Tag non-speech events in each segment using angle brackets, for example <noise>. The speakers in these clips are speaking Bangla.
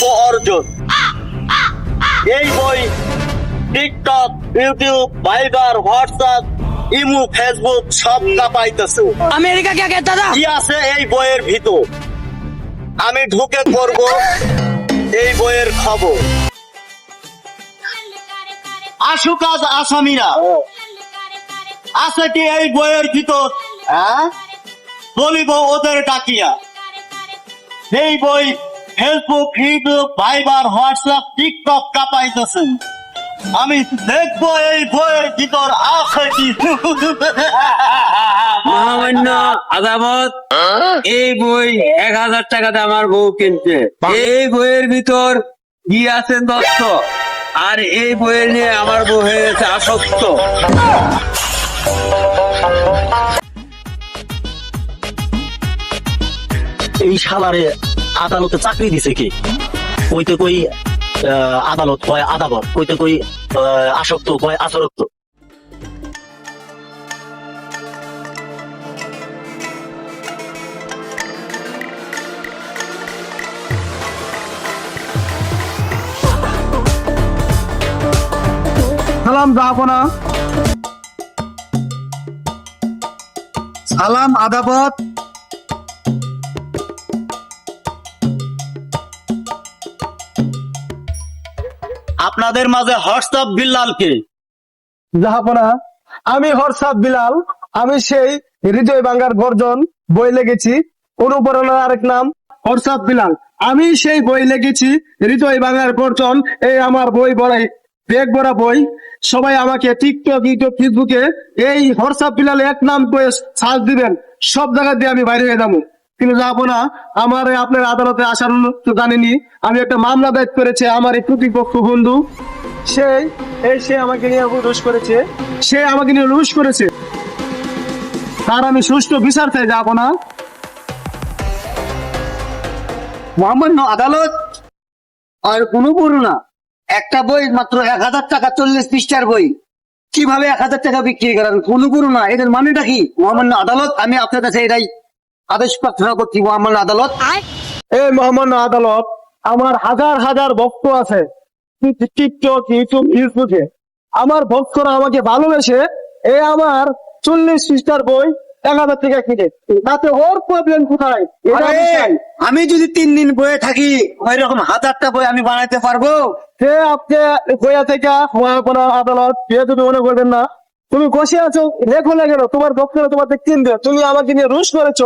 শিল্প অর্জন এই বই TikTok YouTube Viber WhatsApp imo Facebook সব কাপাইতেছে আমেরিকা কে দাদা? কি আছে এই বইয়ের ভিতর? আমি ঢুকে পড়ব এই বইয়ের খবর। আসুক আজ আসামিরা। আছে কি এই বইয়ের ভিতর? হ্যাঁ? বলিব ওদের ডাকিয়া। এই বই Facebook YouTube Viber WhatsApp TikTok কাঁপাইতেছে। আমি দেখব এই বইয়ের ভিতর আছে কি। মহামান্য আদালত এই বই এক হাজার টাকাতে আমার বউ কিনছে। এই বইয়ের ভিতর কি আছে তথ্য আর এই বইয়ের নিয়ে আমার বউ হয়ে গেছে আসক্ত। এই শালারে আদালতে চাকরি দিছে কি? কইতে কই আদালত কয় আদালত, কইতে কই আসক্ত কয় আসরক্ত সালাম সালাম, আদাবত। আপনাদের মাঝে হোয়াটসঅ্যাপ বিল্লালকে। জাহাপনা আমি হরসাদ বিলাল আমি সেই হৃদয় বাঙ্গার গর্জন বই লেগেছি, অনুপ্রেরণার আরেক নাম হরসাদ বিলাল আমি সেই বই লিখেছি হৃদয় বাঙ্গার গর্জন, এই আমার বই বড়াই বেগ বড়া বই। সবাই আমাকে টিকটক, ইউটিউব, ফেসবুকে এই হোয়াটসঅ্যাপ বিলাল এক নাম করে সার্চ দিবেন। সব জায়গা দিয়ে আমি বাইরে হয়ে যাব। কিন্তু যাব না। আমার আপনার আদালতে আসার তো জানেনি আমি একটা মামলা দায়ের করেছে, আমার এই প্রতিপক্ষ বন্ধু। সে, এই সে আমাকে নিয়ে রুশ করেছে। সে আমাকে নিয়ে রুশ করেছে। তার আমি সুষ্ঠু বিচার চাই, যাব না। মহামান্য আদালত আর কোনো বড় না। একটা বই মাত্র এক হাজার টাকা, চল্লিশ পৃষ্ঠার বই। কীভাবে এক হাজার টাকা বিক্রি করেন? কোনো বড় না। এদের মানেটা কি? মহামান্য আদালত, আমি আপনার কাছে এটাই আদেশ প্রার্থনা করছি মহামান্য আদালত। এই মহামান্য আদালত আমার হাজার হাজার ভক্ত আছে। টিকটক ইউটিউব ফেসবুকে। আমার ভক্তরা আমাকে ভালোবেসে এ আমার চল্লিশ পৃষ্ঠার বই এক হাজার টাকা কিনে তাতে ওর প্রবলেম কোথায়? আমি আরে, চাই। আমি যদি তিন দিন বয়ে থাকি ওই রকম হাজারটা বই আমি বানাইতে পারব? সে আপনি গোয়া থেকে মহামান্য আদালত কে তুমি মনে করবেন না তুমি বসে আছো লেখো না কেন তোমার ভক্তরা তোমাকে কিনবে তুমি আমাকে নিয়ে রুশ করেছ।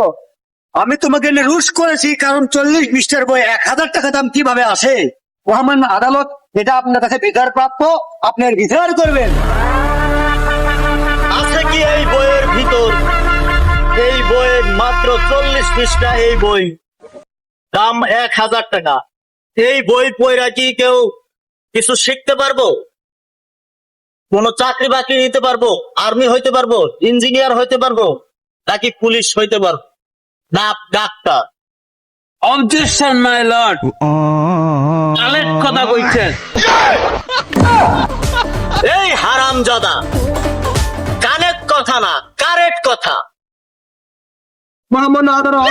আমি তোমাকে রুশ করেছি, কারণ চল্লিশ পৃষ্ঠার বই এক হাজার টাকা দাম কীভাবে আসে? মহামান্য আদালত, এটা আপনার কাছে বিচার প্রাপ্য আপনার বিচার করবেন। আছে কি এই বইয়ের ভিতর? এই বইয়ের মাত্র চল্লিশ পৃষ্ঠা এই বই। দাম এক হাজার টাকা। এই বই পড়া কি কেউ কিছু শিখতে পারব? কোন চাকরি বাকরি নিতে পারব? আর্মি হইতে পারব? ইঞ্জিনিয়ার হইতে পারব? নাকি পুলিশ হইতে পারব? না ডাক্তার অবজেকশন মাই লর্ড কথা কইছেন। <laughs> এই হারামজাদা কথা না কারেক্ট কথা। মহামান্য আদালত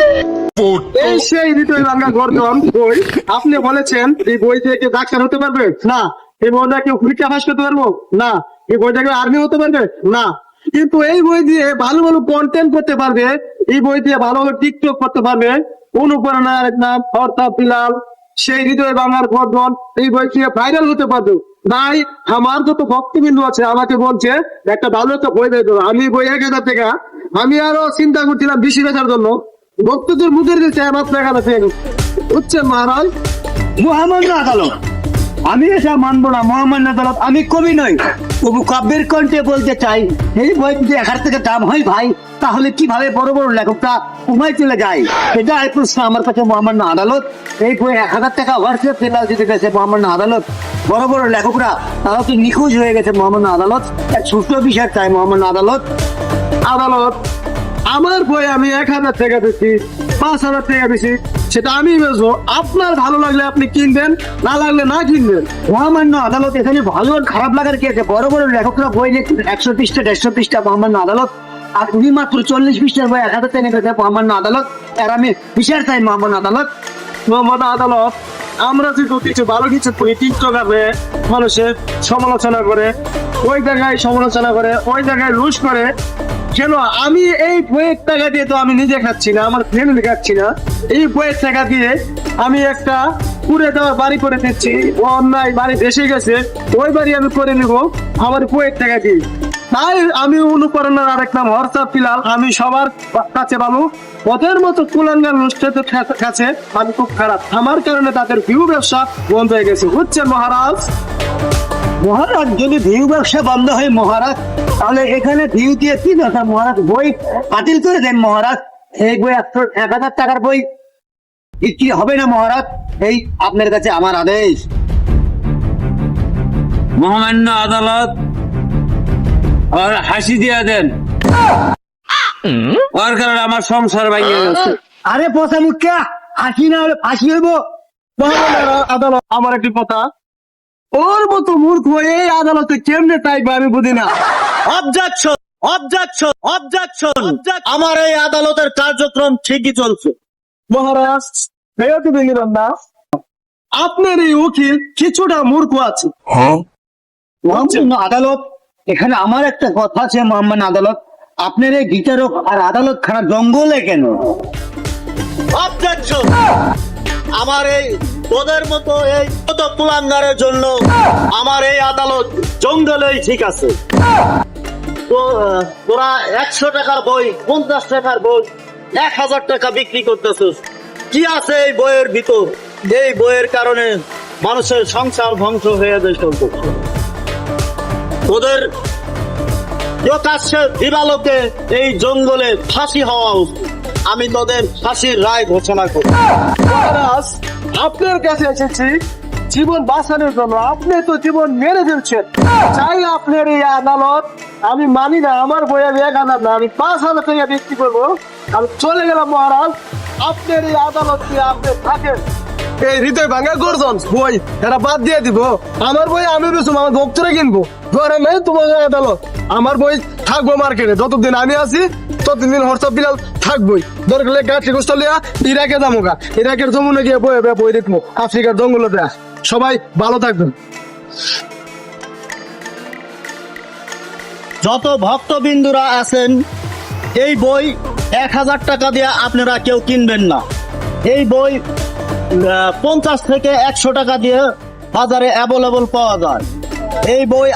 এই সেই হৃদয় বাংলা গর্জন বই। আপনি বলেছেন এই বই থেকে ডাক্তার হতে পারবে? না। এই বইটা কেউ পরীক্ষা ফাঁস করতে পারব? না। এই বইটা কেউ আর্মি হতে পারবে? না। কিন্তু এই বই দিয়ে ভালো ভালো কন্টেন্ট করতে পারবে এই বই দিয়ে ভালো ভালো টিকটক করতে পারবে। অনুপ্রেরণার নাম অর্থাৎ বিলাল। সেই হৃদয় বাংলার গর্জন, এই বই দিয়ে ভাইরাল হতে পারবে। তাই আমার যত ভক্তবিন্দু আছে, আমাকে বলছে, একটা ভালো একটা বই করো। আমি বই এক হাজার টাকা। আমি আরও চিন্তা করছিলাম বেশি বেচার জন্য। ভক্তদের মুখের দিচ্ছে হাজার টাকা। বুঝছেন মহারাজ? মহামান্য আদালত, আমি এটা মানবো না। মহামান্য আদালত, আমি কবি নই। তবু কাব্যের কণ্ঠে বলতে চাই, এই বই যদি এক হাজার টাকা দাম হয় ভাই, তাহলে কীভাবে বড় বড় লেখকরা উমায় চলে যায়? এটা এক প্রশ্ন আমার কাছে মহামান্য আদালত। এই বই এক হাজার টাকা হোয়াটসঅ্যাপ ফেলাল দিতে গেছে মহামান্য আদালত। বড় বড় লেখকরা তারা তো নিখোঁজ হয়ে গেছে মহামান্য আদালত। এক সুস্থ বিষয় চাই মহামান্য আদালত। আদালত, আমার বই আমি এক হাজার টাকা দিচ্ছি, পাঁচ হাজার টাকা দিচ্ছি। সেটা আমি বেচবো আপনার ভালো লাগলে আপনি কিনবেন, না লাগলে না কিনবেন। মহামান্য আদালত এখানে ভালো আর খারাপ লাগার কি আছে? বড় বড় লেখকরা বই লিখছেন, একশো পৃষ্ঠা, দেড়শো পৃষ্ঠা মহামান্য আদালত, আর উনি মাত্র চল্লিশ পৃষ্ঠার বই এক হাজার টাকা দিতে মহামান্য আদালত, আর আমি বিচার চাই মহামান্য আদালত। মোহাম্মদ আদালত, আমরা যদি কিছু ভালো কিছু টিকটকারে মানুষের সমালোচনা করে, ওই জায়গায় সমালোচনা করে, ওই জায়গায় রুশ করে কেন? আমি এই বইয়ের টাকা দিয়ে তো আমি নিজে খাচ্ছি না, আমার ফ্যামিলি খাচ্ছি না। এই বইয়ের টাকা দিয়ে আমি একটা পুরে দেওয়ার বাড়ি করে দিচ্ছি। ও অন্যায় বাড়ি দেশে গেছে, ওই বাড়ি আমি করে নিব আমার বইয়ের টাকা দিয়ে। তাই আমি অনুপ্রেরণার আরেক নাম, হোয়াটসঅ্যাপ বিলাল। আমি সবার কাছে ভালো। ওদের মতো কুলাঙ্গার অনুষ্ঠানের কাছে আমি খুব খারাপ। আমার কারণে তাদের ভিউ ব্যবসা বন্ধ হয়ে গেছে। বুঝছেন মহারাজ? মহারাজ যদি ভিউ ব্যবসা বন্ধ হয় মহারাজ তাহলে এখানে ভিউ দিয়ে কি দরকার মহারাজ বই বাতিল করে দেন মহারাজ। এই বই একশো এক হাজার টাকার বই। বিক্রি হবে না মহারাজ এই আপনার কাছে আমার আদেশ। মহামান্য আদালত আর হাসি দিয়া দেন। ওর কারণে আমার সংসার ভাঙিয়ে গেছে। আরে পচা মুখা হাসি না হলে ফাঁসি হইব। আদালত আমার একটি কথা। ওর মতো মূর্খ এই আদালতে কেমনে টাইপ আমি বুঝি না। Objection objection objection. আমার এই আদালতের কার্যক্রম ঠিকই চলছে। মহারাজ বেয়তি ভেঙিলেন না আপনার এই উকিল কিছুটা মূর্খ আছে। আদালত এখানে আমার একটা কথা আছে মহামান্য আদালত। আপনার এই বিচারক আর আদালত খানা জঙ্গলে কেন? অবজেকশন। আমার এই তোদের মতো এই কত কুলাঙ্গারের জন্য আমার এই আদালত জঙ্গলেই ঠিক আছে। তোরা একশো টাকার বই, পঞ্চাশ টাকার বই, এক হাজার টাকা বিক্রি করতেছিস। কি আছে এই বইয়ের ভিতর? এই বইয়ের কারণে মানুষের সংসার ধ্বংস হয়ে যায় চলতে। তোদের প্রকাশ্যে দিবালোকে এই জঙ্গলে ফাঁসি হওয়া উচিত। আমি তোদের ফাঁসির রায় ঘোষণা করি আপনার কাছে এসেছি। জীবন বাঁচানোর জন্য আপনি তো জীবন মেরে ফেলছেন চাই আপনার এই আদালত, আমি মানি না, আমার বই আমি এক হাজার না, আমি পাঁচ হাজার টাকা বিক্রি করব। আমি চলে গেলাম মহারাজ, আপনার এই আদালত দিয়ে আপনি থাকেন। এই হৃদয় ভাঙা গর্জন, বই, এটা বাদ দিয়ে দিব। আমার বই আমি বেসুম আমার ভক্তরা কিনবো। ধরে নেই তোমার আদালত। আমার বই থাকব মার্কেটে যতদিন আমি আছি ততদিন হোয়াটসঅ্যাপ বিলাল থাকবোই। দরকার গাছ ইরাকে ইরাকের জমুনে গিয়ে বই বই বই আফ্রিকার সবাই ভালো থাকবেন। যত ভক্তবিন্দুরা আছেন, এই বই এক হাজার টাকা দিয়ে আপনারা কেউ কিনবেন না। এই বই পঞ্চাশ থেকে একশো টাকা দিয়ে বাজারে অ্যাভেলেবল পাওয়া যায়। এই বই